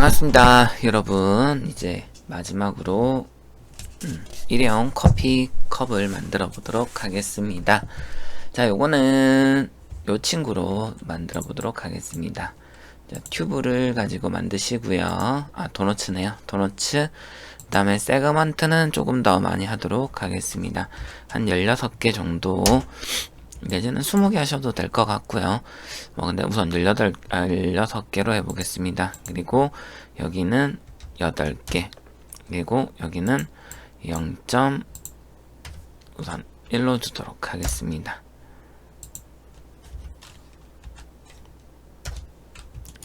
반갑습니다 여러분. 이제 마지막으로 음, 일회용 커피 컵을 만들어 보도록 하겠습니다. 자 요거는 요 친구로 만들어 보도록 하겠습니다. 자, 튜브를 가지고 만드시고요. 아 도너츠네요. 도너츠. 그 다음에 세그먼트는 조금 더 많이 하도록 하겠습니다. 한 16개 정도 내지는 20개 하셔도 될 것 같고요. 뭐 근데 우선 18, 아, 16개로 해보겠습니다. 그리고 여기는 8개 그리고 여기는 0. 우선 1로 주도록 하겠습니다.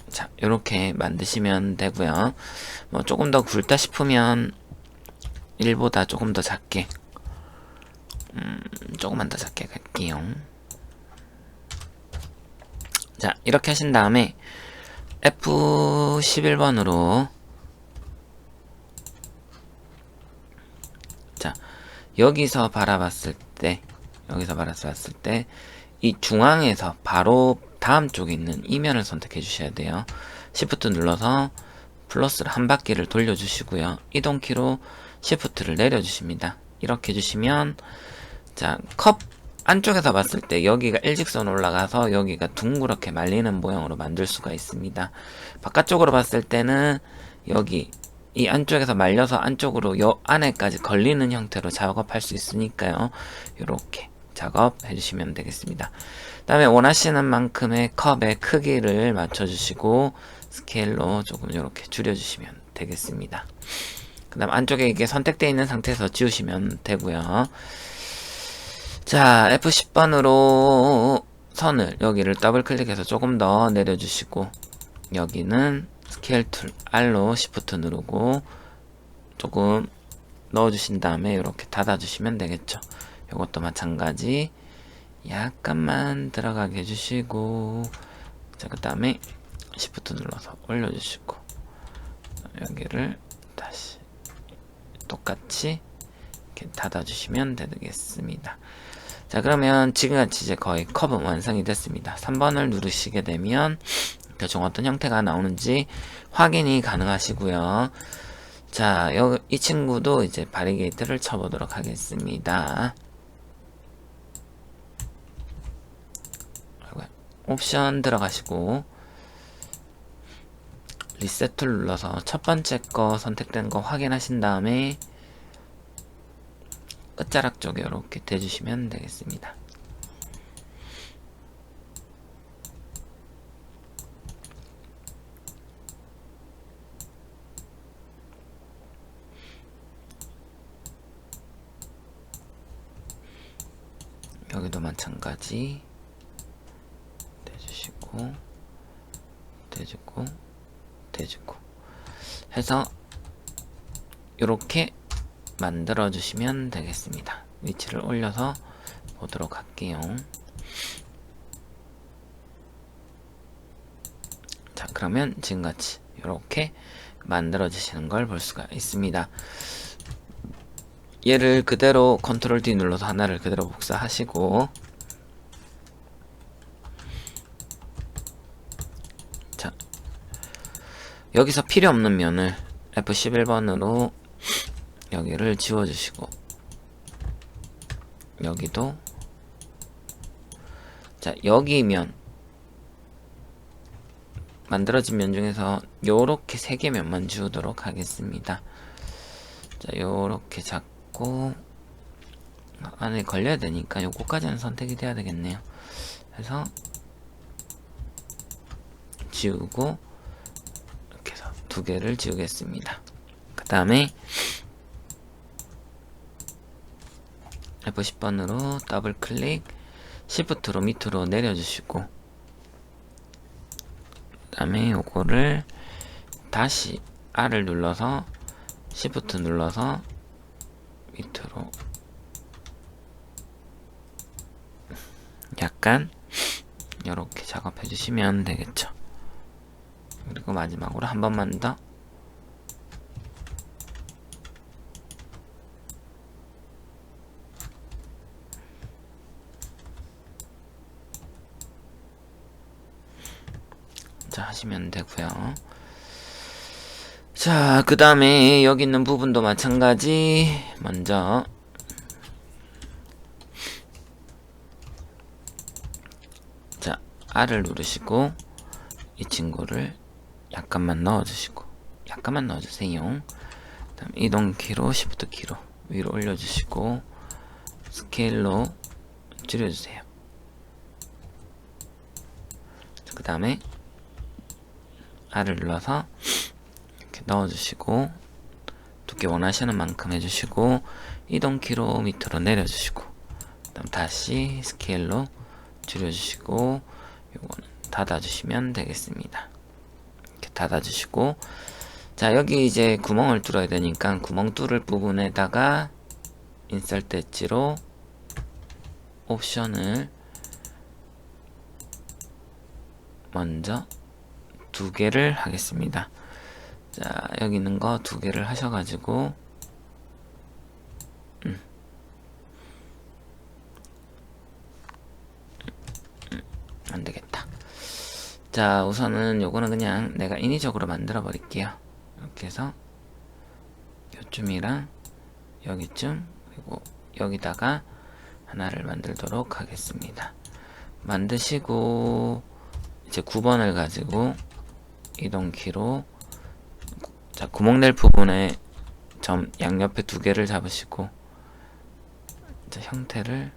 자, 이렇게 만드시면 되고요. 뭐 조금 더 굵다 싶으면 1보다 조금 더 작게 음, 조금만 더 작게 갈게요. 자, 이렇게 하신 다음에 F11번으로 자, 여기서 바라봤을 때 여기서 바라봤을 때 이 중앙에서 바로 다음 쪽에 있는 이면을 선택해 주셔야 돼요. Shift 눌러서 플러스를 한 바퀴를 돌려주시고요. 이동키로 Shift를 내려주십니다. 이렇게 해주시면 자, 컵 안쪽에서 봤을 때 여기가 일직선 올라가서 여기가 둥그렇게 말리는 모양으로 만들 수가 있습니다. 바깥쪽으로 봤을 때는 여기 이 안쪽에서 말려서 안쪽으로 요 안에까지 걸리는 형태로 작업할 수 있으니까요. 이렇게 작업해 주시면 되겠습니다. 다음에 원하시는 만큼의 컵의 크기를 맞춰주시고 스케일로 조금 이렇게 줄여주시면 되겠습니다. 그 다음 안쪽에 이게 선택되어 있는 상태에서 지우시면 되고요. 자, F10번으로 선을 여기를 더블 클릭해서 조금 더 내려주시고 여기는 스케일 툴 R로 Shift 누르고 조금 넣어주신 다음에 이렇게 닫아주시면 되겠죠. 이것도 마찬가지 약간만 들어가게 해주시고 자, 그 다음에 Shift 눌러서 올려주시고 여기를 다시 똑같이 이렇게 닫아주시면 되겠습니다. 자 그러면 지금같이 이제 거의 컵은 완성이 됐습니다. 3번을 누르시게 되면 대충 어떤 형태가 나오는지 확인이 가능하시고요. 자, 여기 이 친구도 이제 바리게이트를 쳐보도록 하겠습니다. 옵션 들어가시고 리셋을 눌러서 첫 번째 거 선택된 거 확인하신 다음에 끝자락 쪽에 이렇게 대주시면 되겠습니다. 여기도 마찬가지 대주시고 대주고 대주고 해서 이렇게 만들어 주시면 되겠습니다. 위치를 올려서 보도록 할게요. 자, 그러면 지금같이 이렇게 만들어 주시는 걸 볼 수가 있습니다. 얘를 그대로 컨트롤 D 눌러서 하나를 그대로 복사하시고 자 여기서 필요 없는 면을 F11번으로 여기를 지워주시고 여기도. 자 여기 면 만들어진 면 중에서 요렇게 세 개 면만 지우도록 하겠습니다. 자 요렇게 잡고 안에 걸려야 되니까 요거까지는 선택이 돼야 되겠네요. 그래서 지우고 이렇게 해서 두 개를 지우겠습니다. 그 다음에 F10번으로 더블 클릭 Shift로 밑으로 내려주시고 그 다음에 요거를 다시 R을 눌러서 Shift 눌러서 밑으로. 약간 이렇게 작업해 주시면 되겠죠. 그리고 마지막으로 한 번만 더 자 하시면 되고요 자, 그 다음에 여기 있는 부분도 마찬가지. 먼저 자, R을 누르시고 이 친구를 약간만 넣어주시고 약간만 넣어주세요. 다음 이동키로 Shift 키로 위로 올려주시고 스케일로 줄여주세요. 그 다음에 R을 눌러서 이렇게 넣어주시고 두께 원하시는 만큼 해주시고 이동 키로 밑으로 내려주시고 그다음 다시 스케일로 줄여주시고 요거는 닫아주시면 되겠습니다. 이렇게 닫아주시고 자 여기 이제 구멍을 뚫어야 되니까 구멍 뚫을 부분에다가 인설트 엣지로 옵션을 먼저 두 개를 하겠습니다. 자, 여기 있는 거 두 개를 하셔가지고, 음. 음, 안 되겠다. 자, 우선은 요거는 그냥 내가 인위적으로 만들어 버릴게요. 이렇게 해서, 요쯤이랑 여기쯤, 그리고 여기다가 하나를 만들도록 하겠습니다. 만드시고, 이제 9번을 가지고 이동키로 자 구멍 낼 부분에 점 양옆에 두 개를 잡으시고 형태를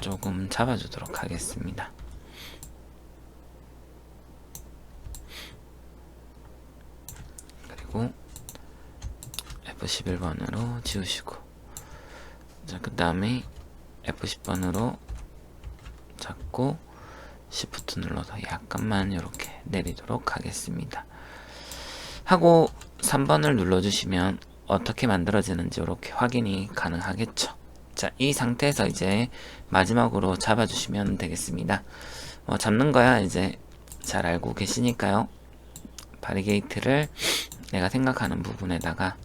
조금 잡아주도록 하겠습니다. 그리고 F11번으로 지우시고 자 그 다음에 F10번으로 잡고 Shift 눌러서 약간만 이렇게 내리도록 하겠습니다. 하고 3번을 눌러주시면 어떻게 만들어지는지 이렇게 확인이 가능하겠죠. 자, 이 상태에서 이제 마지막으로 잡아주시면 되겠습니다. 뭐 잡는 거야 이제 잘 알고 계시니까요. 바리게이트를 내가 생각하는 부분에다가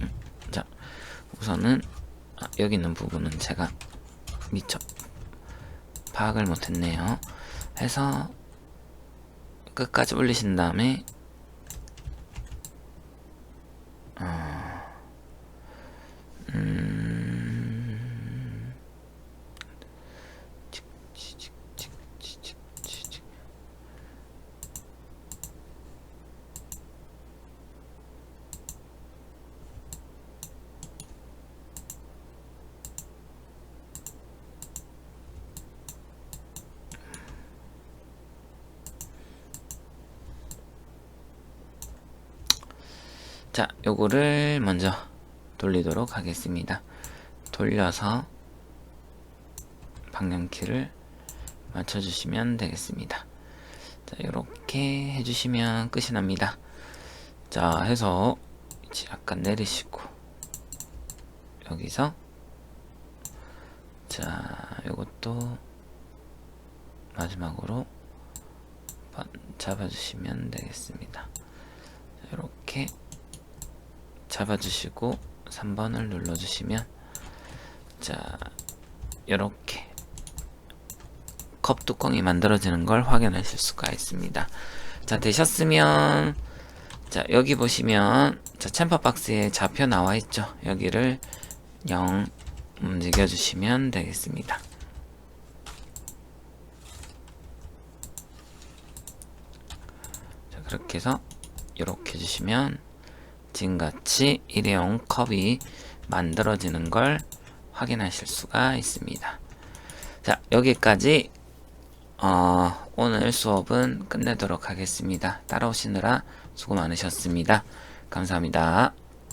음, 자, 우선은 아, 여기 있는 부분은 제가 미처 파악을 못했네요. 해서 끝까지 올리신 다음에 어, 자, 요거를 먼저 돌리도록 하겠습니다. 돌려서 방향키를 맞춰주시면 되겠습니다. 자, 이렇게 해주시면 끝이 납니다. 자, 해서 이제 약간 내리시고 여기서 자, 요것도 마지막으로 번- 잡아주시면 되겠습니다. 이렇게 잡아주시고 3번을 눌러주시면 자 이렇게 컵 뚜껑이 만들어지는 걸 확인하실 수가 있습니다. 자 되셨으면 자 여기 보시면 자 챔퍼 박스에 좌표 나와 있죠. 여기를 0 움직여 주시면 되겠습니다. 자 그렇게 해서 이렇게 해주시면 지금같이 일회용 컵이 만들어지는 걸 확인하실 수가 있습니다. 자, 여기까지 어, 오늘 수업은 끝내도록 하겠습니다. 따라오시느라 수고 많으셨습니다. 감사합니다.